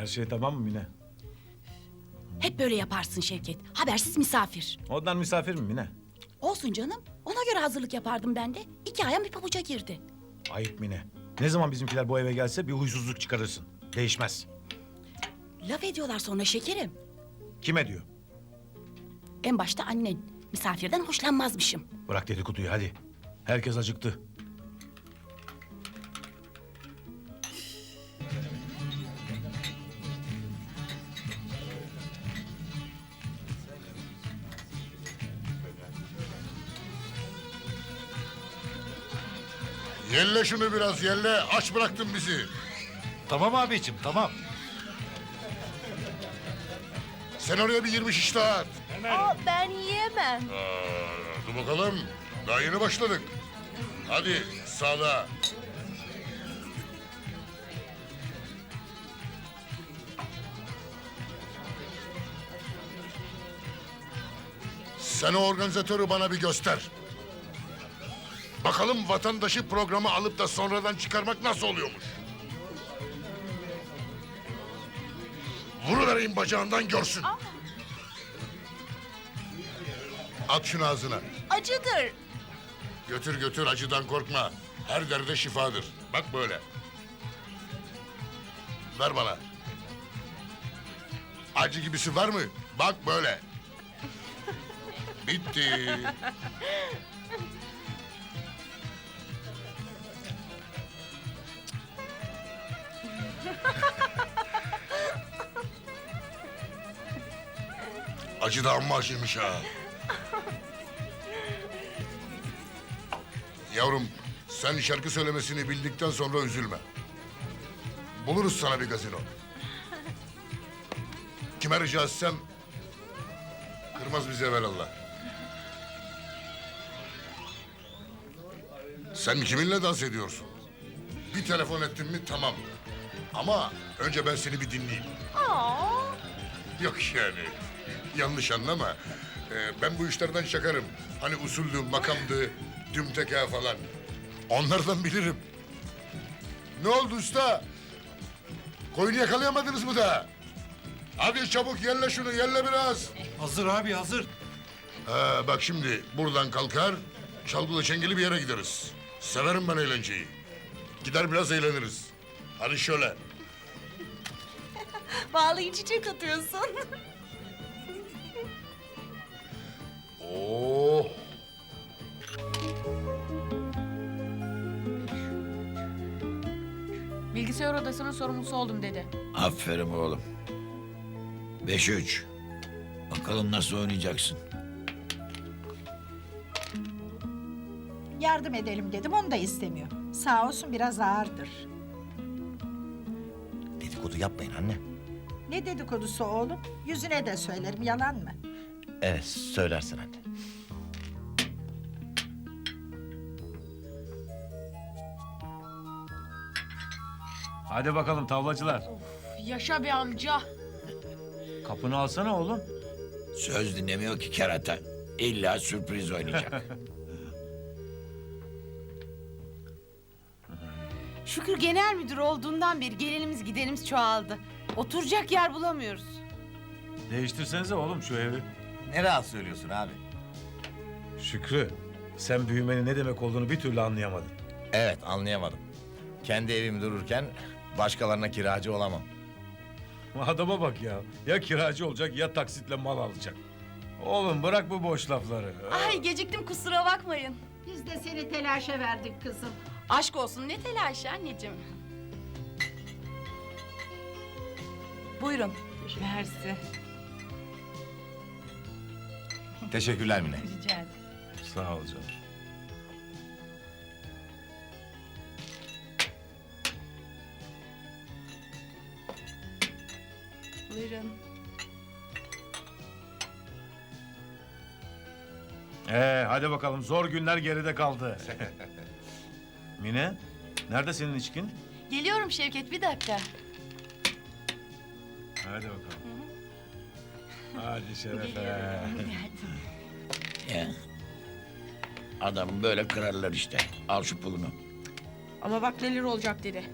Her şey tamam mı Mine? Hep böyle yaparsın Şevket. Habersiz misafir. Ondan misafir mi Mine? Olsun canım. Ona göre hazırlık yapardım ben de. İki ayağım bir pabuca girdi. Ayıp Mine. Ne zaman bizimkiler bu eve gelse bir huysuzluk çıkarırsın. Değişmez. Laf ediyorlar sonra şekerim. Kime diyor? En başta annen. Misafirden hoşlanmazmışım. Bırak dedikoduyu hadi. Herkes acıktı. Yelle şunu biraz yelle. Aç bıraktın bizi. Tamam abicim tamam. Sen oraya bir 20 şiş daha at. Aa, ben yiyemem. Aa, dur bakalım. Daha yeni başladık. Hadi sağda. Sen o organizatörü bana bir göster. Bakalım vatandaşı programı alıp da sonradan çıkarmak nasıl oluyormuş. Vuruvereyim bacağından görsün. At şunu ağzına. Acıdır. Götür götür acıdan korkma. Her derde şifadır. Bak böyle. Ver bana. Acı gibisi var mı? Bak böyle. Bitti. Acı da amma acıymış ha. Yavrum sen şarkı söylemesini bildikten sonra üzülme. Buluruz sana bir gazino. Kime rica etsem kırmaz bizi evvelallah. Sen kiminle dans ediyorsun? Bir telefon ettin mi tamam. Ama önce ben seni bir dinleyeyim. Aa, Yok yani. Yanlış anlama. Ee, ben bu işlerden şakarım. Hani usuldü, makamdı, dümteka falan. Onlardan bilirim. Ne oldu usta? Koyunu yakalayamadınız mı da? Hadi çabuk yelle şunu, yelle biraz. Hazır abi hazır. Ha, bak şimdi buradan kalkar, çalgılı çengeli bir yere gideriz. Severim ben eğlenceyi. Gider biraz eğleniriz. Hadi şöyle. bağlayı çiçek atıyorsun. Oh. Bilgisayar odasının sorumlusu oldum dedi. Aferin oğlum. Beş üç. Bakalım nasıl oynayacaksın. Yardım edelim dedim onu da istemiyor. Sağ olsun biraz ağırdır. Dedikodu yapmayın anne. Ne dedikodusu oğlum? Yüzüne de söylerim yalan mı? Evet söylersin anne. Hadi bakalım tavlacılar. Yaşa be amca. Kapını alsana oğlum. Söz dinlemiyor ki kerata. İlla sürpriz oynayacak. Şükür genel müdür olduğundan beri gelenimiz gidenimiz çoğaldı. Oturacak yer bulamıyoruz. Değiştirsenize oğlum şu evi. Ne rahat söylüyorsun abi. Şükrü, sen büyümenin ne demek olduğunu bir türlü anlayamadın. Evet anlayamadım. Kendi evim dururken başkalarına kiracı olamam. Adama bak ya. Ya kiracı olacak ya taksitle mal alacak. Oğlum bırak bu boş lafları. Ay geciktim kusura bakmayın. Biz de seni telaşa verdik kızım. Aşk olsun ne telaşı anneciğim. Buyurun. Mersi. Teşekkürler Mine. Rica ederim. Sağ ol canım. Buyurun. Ee, hadi bakalım zor günler geride kaldı. Mine, nerede senin içkin? Geliyorum Şevket bir dakika. Hadi bakalım. Hadi şerefe. ya. Adamı böyle kırarlar işte. Al şu pulunu. Ama bak neler olacak dedi.